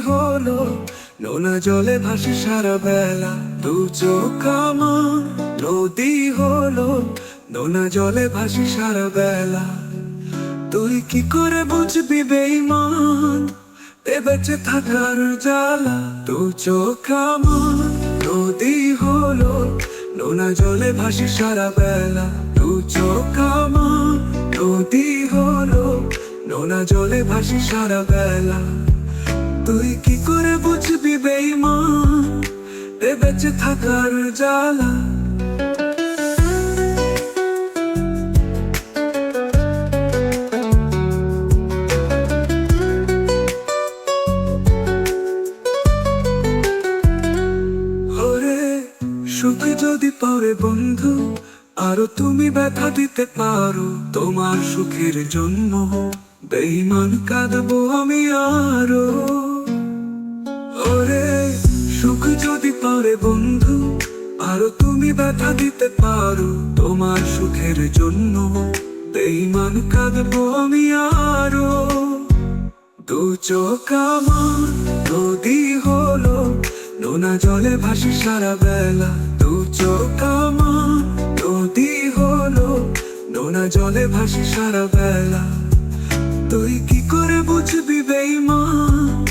হলো, নোনা জলে ভাসি সারা বেলা। দু চোখ আমার, নদী হলো, নোনা জলে ভাসি সারা বেলা। তুই কি করে বুঝবি বেইমান এ বেঁচে থাকার জ্বালা। দু চোখ আমার, নদী হলো, নোনা জলে ভাসি সারা বেলা। দু চোখ আমার, নদী হলো নোনা জলে ভাসি সারা বেলা। তুই কি করে বুঝবি বেইমান এ বেঁচে থাকার জ্বালা। সুখ যদি পারে বন্ধু, আরও তুমি ব্যথা দিতে পারো তোমার সুখের জন্য। বেইমান কাঁদবো আমি আরও। ওরে, সুখ যদি পারে বন্ধু, আরও তুমি ব্যথা দিতে পারো। তোমার সুখের জন্য বেইমান কাঁদবো আমি আরও। দু চোখ আমার, নদী হলো, নোনা জলে ভাসি সারা বেলা। দু চোখ আমার, নদী হলো, নোনা জলে ভাসি সারা বেলা। তুই কি করে বুঝবি বেইমান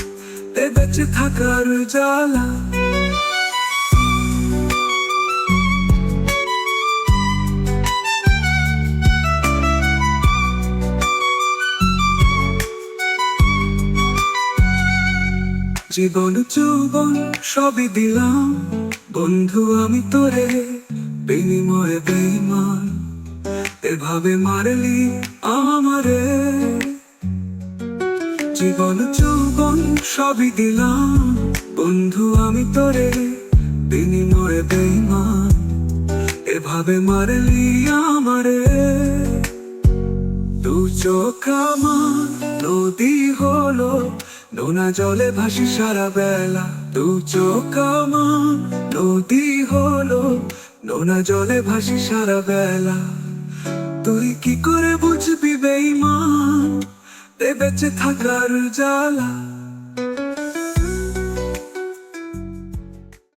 এ বেঁচে থাকার জ্বালা। জীবন, যৌবন সবই দিলাম। বন্ধু, আমি তোরে বিনিময়ে বেইমান এভাবে মারলি আমারে। জীবন যৌবন সবই দিলাম। বন্ধু, আমি তোরে বিনিময়ে বেইমান এভাবে মারলি আমারে। দু চোখ আমার, নদী হলো, নোনা জলে ভাসি সারা বেলা। দু চোখ আমার, নদী হলো, নোনা জলে ভাসি সারা বেলা। তুই কি করে বুঝবি বেইমান এ বেঁচে থাকার জ্বালা।